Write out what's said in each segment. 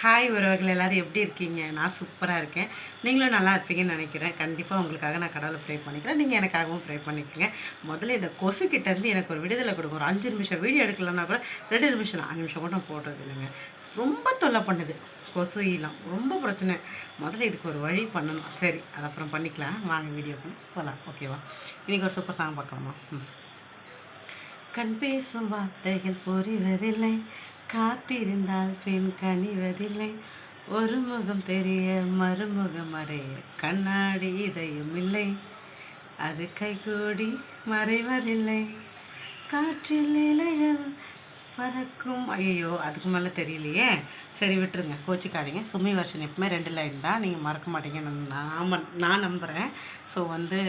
Hi உறவுகள் எல்லோரும் எப்படி இருக்கீங்க? நான் சூப்பராக இருக்கேன். நீங்களும் நல்லா இருப்பீங்கன்னு நினைக்கிறேன். கண்டிப்பாக உங்களுக்காக நான் கடவுளை ப்ரே பண்ணிக்கிறேன். நீங்கள் எனக்காகவும் ப்ரே பண்ணிக்கோங்க. முதல்ல இந்த கொசு கிட்டேருந்து எனக்கு ஒரு விடுதலை கொடுங்க. ஒரு அஞ்சு நிமிஷம் வீடியோ எடுக்கலன்னா கூட ரெண்டு நிமிஷம் அஞ்சு நிமிஷம் கூட நான் போடுறது இல்லைங்க. ரொம்ப தொல்லை பண்ணுது. கொசு ஈலாம் ரொம்ப பிரச்சனை. முதல்ல இதுக்கு ஒரு வழி பண்ணணும். சரி அது அப்புறம் பண்ணிக்கலாம். வாங்க வீடியோ போகலாம் ஓகேவா இன்றைக்கி ஒரு சூப்பர் சாங் பார்க்கலாமா? ம். கண் பேசும் வார்த்தைகள் புரிவதில்லை. காத்திருந்தால் பின் கனிவதில்லை. ஒரு முகம் தெரிய மறுமுகம் மறைய கண்ணாடி இதயம் இல்லை. அது கைகூடி மறைவதில்லை. காற்றில் இலைகள் பறக்கும். ஐயோ அதுக்கு மேலே தெரியலையே. சரி விட்டுருங்க. கோச்சிக்காதீங்க. சுமி வருஷன் எப்பவுமே ரெண்டு லைன் தான். நீங்கள் மறக்க மாட்டீங்கன்னு நான் நான் நம்புகிறேன் ஸோ வந்து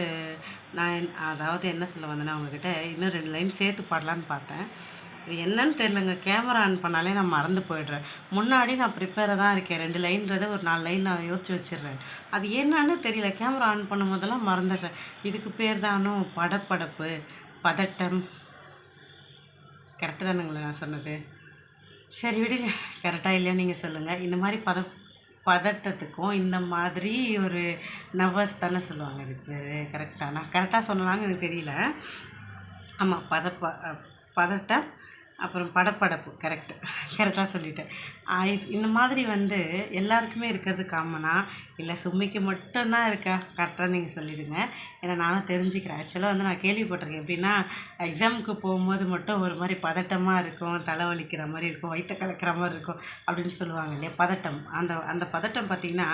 நான் அதாவது என்ன சொல்ல வந்தேன்னா அவங்கக்கிட்ட இன்னும் ரெண்டு லைன் சேர்த்து பாடலான்னு பார்த்தேன். இது என்னன்னு தெரிலங்க கேமரா ஆன் பண்ணாலே நான் மறந்து போயிடுறேன். முன்னாடி நான் ப்ரிப்பேராக தான் இருக்கேன். ரெண்டு லைன்றதை ஒரு நாலு லைன் நான் யோசிச்சு வச்சிடுறேன். அது என்னன்னு தெரியல. கேமரா ஆன் பண்ணும் போதெல்லாம் மறந்துடுறேன். இதுக்கு பேர் தானோ? படப்படப்பு பதட்டம். கரெக்டு தானுங்களா நான் சொன்னது. சரி விடுங்க. கரெக்டாக இல்லையா நீங்கள் சொல்லுங்கள் இந்த மாதிரி பத பதட்டத்துக்கும் இந்த மாதிரி ஒரு நர்வஸ் தானே சொல்லுவாங்க இதுக்கு பேர். கரெக்டாக நான் கரெக்டாக சொன்னான்னு எனக்கு தெரியல. ஆமாம் பத ப பதட்டம் அப்புறம் படப்படப்பு கரெக்ட் கரெக்டாக சொல்லிட்டேன். இந்த மாதிரி வந்து எல்லாருக்குமே இருக்கிறது காமனா இல்லை சுமிக்கு மட்டும்தான் இருக்கா? கரெக்டாக நீங்கள் சொல்லிவிடுங்க ஏன்னா நானும் தெரிஞ்சுக்கிறேன். ஆக்சுவலாக வந்து நான் கேள்விப்பட்டிருக்கேன். எப்படின்னா எக்ஸாமுக்கு போகும்போது மட்டும் ஒரு மாதிரி பதட்டமாக இருக்கும் தலைவலிக்கிற மாதிரி இருக்கும் வயிற்ற கலக்கிற மாதிரி இருக்கும் அப்படின்னு சொல்லுவாங்க இல்லையா? பதட்டம். அந்த அந்த பதட்டம் பார்த்திங்கன்னா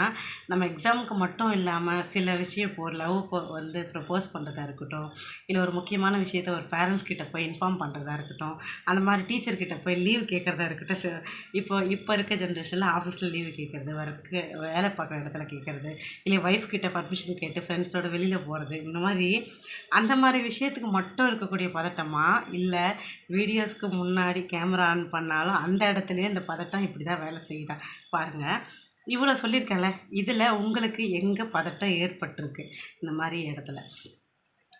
நம்ம எக்ஸாமுக்கு மட்டும் இல்லாமல் சில விஷயம் இப்போ ஒரு லவ் வந்து ப்ரப்போஸ் பண்ணுறதா இருக்கட்டும் இல்லை ஒரு முக்கியமான விஷயத்த ஒரு பேரண்ட்ஸ் கிட்ட போய் இன்ஃபார்ம் பண்ணுறதா இருக்கட்டும் அந்த மாதிரி டீச்சர்கிட்ட போய் லீவ் கேட்குறதா இருக்கட்டும். இப்போ இப்போ இருக்க ஜென்ரேஷனில் ஆஃபீஸில் லீவு கேட்குறது ஒர்க்கு வேலை பார்க்குற இடத்துல கேட்குறது இல்லை ஒய்ஃப் கிட்ட பர்மிஷன் கேட்டு ஃப்ரெண்ட்ஸோட வெளியில் போகிறது இந்த மாதிரி அந்த மாதிரி விஷயத்துக்கு மட்டும் இருக்கக்கூடிய பதட்டமா? இல்லை வீடியோஸ்க்கு முன்னாடி கேமரா ஆன் பண்ணாலும் அந்த இடத்துலையே அந்த பதட்டம் இப்படி தான் வேலை செய்யுதா? பாருங்கள் இவ்வளோ சொல்லியிருக்கேன்ல. இதில் உங்களுக்கு எங்கே பதட்டம் ஏற்பட்டிருக்கு? இந்த மாதிரி இடத்துல.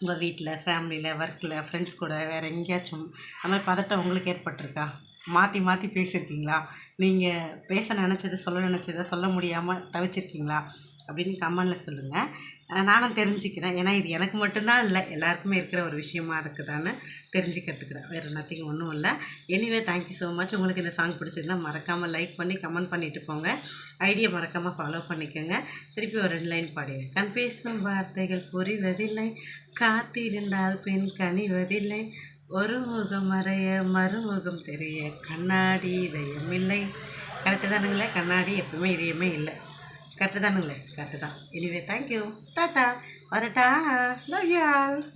உங்கள் வீட்டில் ஃபேமிலியில் ஒர்க்கில் ஃப்ரெண்ட்ஸ் கூட வேறு எங்கேயாச்சும் அந்த மாதிரி பதட்டம் உங்களுக்கு ஏற்பட்டிருக்கா? மாற்றி மாற்றி பேசியிருக்கீங்களா? நீங்கள் பேச நினச்சது சொல்ல நினச்சதை சொல்ல முடியாமல் தவிச்சிருக்கீங்களா? அப்படின்னு கமெண்டில் சொல்லுங்கள் நானும் தெரிஞ்சுக்கிறேன். ஏன்னா இது எனக்கு மட்டும்தான் இல்லை. எல்லாருக்குமே இருக்கிற ஒரு விஷயமா இருக்குதான்னு தெரிஞ்சுக்கிறதுக்குறேன் வேறு நத்திங் ஒன்றும் இல்லை. எனிவே தேங்க்யூ ஸோ மச் உங்களுக்கு இந்த சாங் பிடிச்சிருந்தா மறக்காமல் லைக் பண்ணி கமெண்ட் பண்ணிட்டு போங்க. ஐடியா மறக்காமல் ஃபாலோ பண்ணிக்கோங்க. திருப்பி ஒரு ரெண்டு லைன் பாடுங்க கண் பேசும் வார்த்தைகள் புரிவதில்லை. காத்திருந்தால் பெண் கனிவதில்லை. ஒரு முகம் மறைய மறுமுகம் தெரிய கண்ணாடி இதயம் இல்லை கரெக்டு தானுங்களே. கண்ணாடி எப்பவுமே இதயமே இல்லை. கரெக்டு தானுங்களே கரெக்டு தான். எனிவே தேங்க்யூ டாட்டா வரட்டா. Love you all